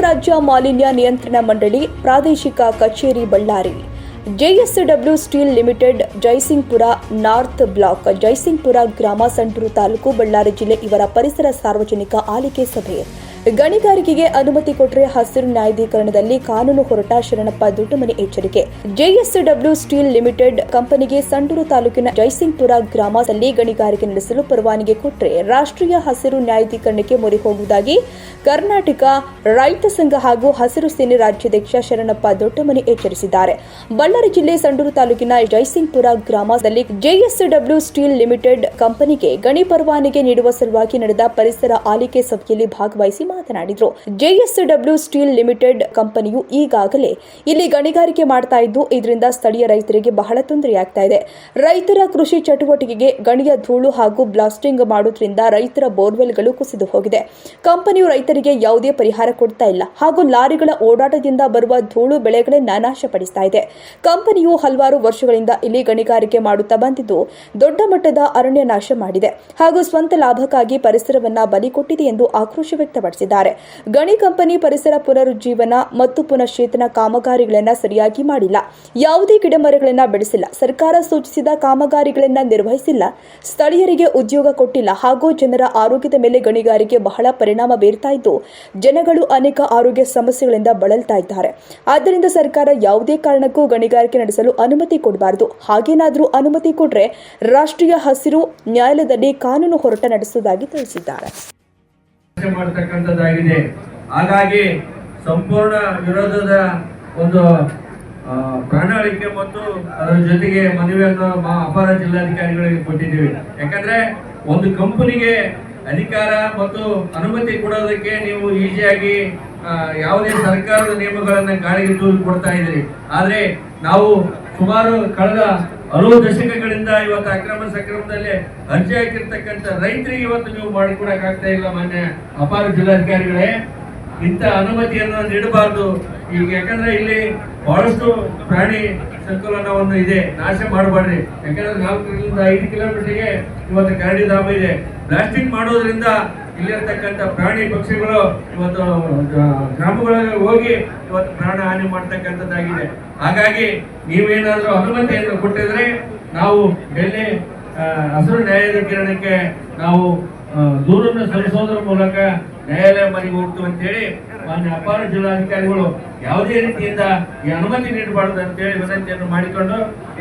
ರಾಜ್ಯ ಮಾಲಿನ್ಯ ನಿಯಂತ್ರಣ ಮಂಡಳಿ, ಪ್ರಾದೇಶಿಕ ಕಚೇರಿ Ballari. JSW steel limited, Jaisingpur north block, Jaisingpur ಗ್ರಾಮ ಸಂಟೂರು ತಾಲೂಕು ಬಳ್ಳಾರಿ ಜಿಲ್ಲೆ ಇವರ ಪರಿಸರ ಸಾರ್ವಜನಿಕ ಆಲಿಕೆ ಸಭೆ. ಗಣಿಗಾರಿಕೆಗೆ ಅನುಮತಿ ಕೊಟ್ಟರೆ ಹಸಿರು ನ್ಯಾಯಾಧೀಕರಣದಲ್ಲಿ ಕಾನೂನು ಹೊರಟ ಶರಣಪ್ಪ ದೊಡ್ಡಮನೆ ಎಚ್ಚರಿಕೆ. ಜೆಎಸ್ಡಬ್ಲ್ಯೂ ಸ್ಟೀಲ್ ಲಿಮಿಟೆಡ್ ಕಂಪನಿಗೆ ಸಂಡೂರು ತಾಲೂಕಿನ ಜೈಸಿಂಗ್ಪುರ ಗ್ರಾಮದಲ್ಲಿ ಗಣಿಗಾರಿಕೆ ನಡೆಸಲು ಪರವಾನಗಿ ಕೊಟ್ಟರೆ ರಾಷ್ಟ್ರೀಯ ಹಸಿರು ನ್ಯಾಯಾಧೀಕರಣಕ್ಕೆ ಮೊರೆ ಹೋಗುವುದಾಗಿ ಕರ್ನಾಟಕ ರೈತ ಸಂಘ ಹಾಗೂ ಹಸಿರು ಸೇನೆ ರಾಜ್ಯಾಧ್ಯಕ್ಷ ಶರಣಪ್ಪ ದೊಡ್ಡಮನಿ ಎಚ್ಚರಿಸಿದ್ದಾರೆ. ಬಳ್ಳಾರಿ ಜಿಲ್ಲೆ ಸಂಡೂರು ತಾಲೂಕಿನ ಜೈಸಿಂಗ್ಪುರ ಗ್ರಾಮದಲ್ಲಿ ಜೆಎಸ್ಡಬ್ಲ್ಯೂ ಸ್ಟೀಲ್ ಲಿಮಿಟೆಡ್ ಕಂಪನಿಗೆ ಗಣಿ ಪರವಾನಗಿ ನೀಡುವ ಸಲುವಾಗಿ ನಡೆದ ಪರಿಸರ ಆಲಿಕೆ ಸಭೆಯಲ್ಲಿ ಭಾಗವಹಿಸಿ ಮಾತನಾಡಿದರು. ಜೆಎಸ್ಡಬ್ಲ್ಯೂ ಸ್ಟೀಲ್ ಲಿಮಿಟೆಡ್ ಕಂಪನಿಯು ಈಗಾಗಲೇ ಇಲ್ಲಿ ಗಣಿಗಾರಿಕೆ ಮಾಡ್ತಾ ಇದ್ದು, ಇದರಿಂದ ಸ್ಥಳೀಯ ರೈತರಿಗೆ ಬಹಳ ತೊಂದರೆಯಾಗ್ತಾ ಇದೆ. ರೈತರ ಕೃಷಿ ಚಟುವಟಿಕೆಗೆ ಗಣಿಯ ಧೂಳು ಹಾಗೂ ಬ್ಲಾಸ್ಟಿಂಗ್ ಮಾಡುವುದರಿಂದ ರೈತರ ಬೋರ್ವೆಲ್ಗಳು ಕುಸಿದು ಹೋಗಿದೆ. ಕಂಪನಿಯು ರೈತರಿಗೆ ಯಾವುದೇ ಪರಿಹಾರ ಕೊಡ್ತಾ ಇಲ್ಲ ಹಾಗೂ ಲಾರಿಗಳ ಓಡಾಟದಿಂದ ಬರುವ ಧೂಳು ಬೆಳೆಗಳನ್ನ ನಾಶಪಡಿಸ್ತಾ ಇದೆ. ಕಂಪನಿಯು ಹಲವಾರು ವರ್ಷಗಳಿಂದ ಇಲ್ಲಿ ಗಣಿಗಾರಿಕೆ ಮಾಡುತ್ತಾ ಬಂದಿದ್ದು, ದೊಡ್ಡ ಮಟ್ಟದ ಅರಣ್ಯ ನಾಶ ಮಾಡಿದೆ ಹಾಗೂ ಸ್ವಂತ ಲಾಭಕ್ಕಾಗಿ ಪರಿಸರವನ್ನ ಬಲಿ ಕೊಟ್ಟಿದೆ ಎಂದು ಆಕ್ರೋಶ ವ್ಯಕ್ತಪಡಿಸಿದ್ದಾರೆ. ಗಣಿ ಕಂಪನಿ ಪರಿಸರ ಪುನರುಜ್ಜೀವನ ಮತ್ತು ಪುನಶ್ಚೇತನ ಕಾಮಗಾರಿಗಳನ್ನು ಸರಿಯಾಗಿ ಮಾಡಿಲ್ಲ. ಯಾವುದೇ ಗಿಡಮರಗಳನ್ನು ಬೆಳೆಸಿಲ್ಲ. ಸರ್ಕಾರ ಸೂಚಿಸಿದ ಕಾಮಗಾರಿಗಳನ್ನು ನಿರ್ವಹಿಸಿಲ್ಲ. ಸ್ಥಳೀಯರಿಗೆ ಉದ್ಯೋಗ ಕೊಟ್ಟಿಲ್ಲ. ಹಾಗೂ ಜನರ ಆರೋಗ್ಯದ ಮೇಲೆ ಗಣಿಗಾರಿಕೆ ಬಹಳ ಪರಿಣಾಮ ಬೀರ್ತಾ ಇದ್ದು, ಜನಗಳು ಅನೇಕ ಆರೋಗ್ಯ ಸಮಸ್ಯೆಗಳಿಂದ ಬಳಲ್ತಾ ಇದ್ದಾರೆ. ಆದ್ದರಿಂದ ಸರ್ಕಾರ ಯಾವುದೇ ಕಾರಣಕ್ಕೂ ಗಣಿಗಾರಿಕೆ ನಡೆಸಲು ಅನುಮತಿ ಕೊಡಬಾರದು. ಹಾಗೇನಾದರೂ ಅನುಮತಿ ಕೊಟ್ಟರೆ ರಾಷ್ಟ್ರೀಯ ಹಸಿರು ನ್ಯಾಯಾಲಯದಲ್ಲಿ ಕಾನೂನು ಹೋರಾಟ ನಡೆಸುವುದಾಗಿ ತಿಳಿಸಿದ್ದಾರೆ. ಮಾಡ್ತಕ್ಕಂಥದ್ದಾಗಿದೆ. ಹಾಗಾಗಿ ಸಂಪೂರ್ಣ ವಿರೋಧದ ಒಂದು ಪ್ರಣಾಳಿಕೆ ಮತ್ತು ಅದರ ಜೊತೆಗೆ ಮನವಿಯನ್ನು ಅಪರ ಜಿಲ್ಲಾಧಿಕಾರಿಗಳಿಗೆ ಕೊಟ್ಟಿದ್ದೀವಿ. ಯಾಕಂದ್ರೆ ಒಂದು ಕಂಪನಿಗೆ ಅಧಿಕಾರ ಮತ್ತು ಅನುಮತಿ ಕೊಡೋದಕ್ಕೆ ನೀವು ಈಸಿಯಾಗಿ ಯಾವುದೇ ಸರ್ಕಾರದ ನಿಯಮಗಳನ್ನು ಗಾಳಿಗೆ ತೂರಿ ಕೊಡ್ತಾ ಇದ್ದೀರಿ. ಆದರೆ ನಾವು ಸುಮಾರು ಕಳೆದ ಹಲವು ದಶಕಗಳಿಂದ ಇವತ್ತು ಅಕ್ರಮ ಸಕ್ರಮದಲ್ಲಿ ಅರ್ಜಿ ಹಾಕಿರ್ತಕ್ಕಂಥ ರೈತರಿಗೆ ಇವತ್ತು ನೀವು ಮಾಡಿಕೊಡಕ್ ಆಗ್ತಾ ಇಲ್ಲ ಮಾನ್ಯ ಅಪಾರ ಜಿಲ್ಲಾಧಿಕಾರಿಗಳೇ. ಇಂಥ ಅನುಮತಿಯನ್ನು ನೀಡಬಾರದು. ಈಗ ಯಾಕಂದ್ರೆ ಇಲ್ಲಿ ಬಹಳಷ್ಟು ಪ್ರಾಣಿ ಸಂಕುಲನವನ್ನು ಇದೆ. ನಾಶ ಮಾಡಬಾರ್ರಿ ಯಾಕಂದ್ರೆ ನಾಲ್ಕರಿಂದ ಐದು ಕಿಲೋಮೀಟರ್ಗೆ ಇವತ್ತು ಕರಡಿ ಧಾಮ ಇದೆ. ಬ್ಲಾಸ್ಟಿಂಗ್ ಮಾಡೋದ್ರಿಂದ ಇಲ್ಲಿರ್ತಕ್ಕಂಥ ಪ್ರಾಣಿ ಪಕ್ಷಿಗಳು ಇವತ್ತು ಗ್ರಾಮಗಳಲ್ಲಿ ಹೋಗಿ ಇವತ್ತು ಪ್ರಾಣ ಹಾನಿ ಮಾಡ್ತಕ್ಕಂಥದ್ದಾಗಿದೆ. ಹಾಗಾಗಿ ನೀವೇನಾದ್ರೂ ಅನುಮತಿಯನ್ನು ಕೊಟ್ಟಿದ್ರೆ ನಾವು ಡೆಲ್ಲಿ ಹಸಿರು ನ್ಯಾಯಾಧೀಕರಣಕ್ಕೆ ನಾವು ದೂರನ್ನು ಸಲ್ಲಿಸೋದ್ರ ಮೂಲಕ ನ್ಯಾಯಾಲಯ ಮನೆಗೆ ಹೋಗ್ತೀವಿ ಅಂತೇಳಿ ಮಾನ್ಯ ಅಪಾರ ಜಿಲ್ಲಾಧಿಕಾರಿಗಳು ಯಾವುದೇ ರೀತಿಯಿಂದ ಈ ಅನುಮತಿ ನೀಡಬಾರದು ಅಂತೇಳಿ ವಿನಂತಿಯನ್ನು ಮಾಡಿಕೊಂಡು